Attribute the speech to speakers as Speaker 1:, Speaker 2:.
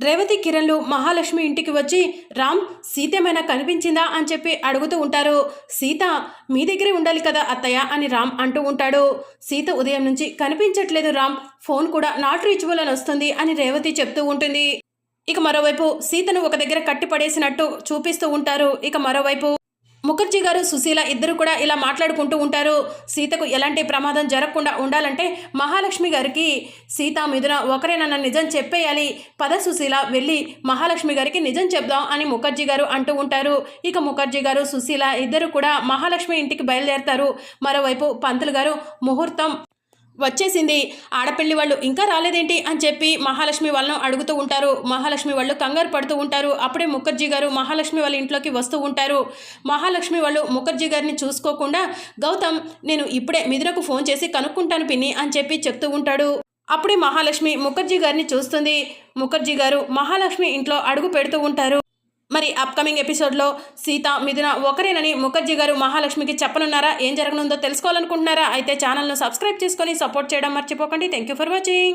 Speaker 1: రేవతి కిరణ్లు మహాలక్ష్మి ఇంటికి వచ్చి రామ్ సీత ఏమైనా కనిపించిందా? అని చెప్పి అడుగుతూ ఉంటారు. సీత మీ దగ్గరే ఉండాలి కదా అత్తయ్య అని రామ్ అంటూ ఉంటాడు. సీత ఉదయం నుంచి కనిపించట్లేదు రామ్ ఫోన్ కూడా నాట్ రీచబుల్ అని వస్తుంది అని రేవతి చెప్తూ ఉంటుంది. ఇక మరోవైపు సీతను ఒక దగ్గర కట్టి పడేసినట్టు చూపిస్తూ ఉంటారు. ఇక మరోవైపు ముఖర్జీ గారు సుశీల ఇద్దరు కూడా ఇలా మాట్లాడుకుంటూ ఉంటారు. సీతకు ఎలాంటి ప్రమాదం జరగకుండా ఉండాలంటే మహాలక్ష్మి గారికి సీత మిథున ఒకరేనన్న నిజం చెప్పేయాలి. పద సుశీల వెళ్ళి మహాలక్ష్మి గారికి నిజం చెప్దాం అని ముఖర్జీ గారు అంటూ ఉంటారు. ఇక ముఖర్జీ గారు సుశీల ఇద్దరు కూడా మహాలక్ష్మి ఇంటికి బయలుదేరతారు. మరోవైపు పంతులు గారు ముహూర్తం వచ్చేసింది. ఆడపిల్లి వాళ్ళు ఇంకా రాలేదేంటి అని చెప్పి మహాలక్ష్మి వాళ్ళను అడుగుతూ ఉంటారు. మహాలక్ష్మి వాళ్ళు కంగారు పడుతూ ఉంటారు. అప్పుడే ముఖర్జీ గారు మహాలక్ష్మి వాళ్ళ ఇంట్లోకి వస్తూ ఉంటారు. మహాలక్ష్మి వాళ్ళు ముఖర్జీ గారిని చూసుకోకుండా గౌతమ్ నేను ఇప్పుడే మిథునకు ఫోన్ చేసి కనుక్కుంటాను పిన్ని అని చెప్పి చెప్తూ ఉంటాడు. అప్పుడే మహాలక్ష్మి ముఖర్జీ గారిని చూస్తుంది. ముఖర్జీ గారు మహాలక్ష్మి ఇంట్లో అడుగు పెడుతూ ఉంటారు. మరి అప్కమింగ్ ఎపిసోడ్లో సీత మిథున ఒకరేనని ముఖర్జీ గారు మహాలక్ష్మికి చెప్పనున్నారా? ఏం జరగనుందో తెలుసుకోవాలనుకుంటున్నారా? అయితే ఛానల్ను సబ్స్క్రైబ్ చేసుకొని సపోర్ట్ చేయడం మర్చిపోకండి. Thank you for watching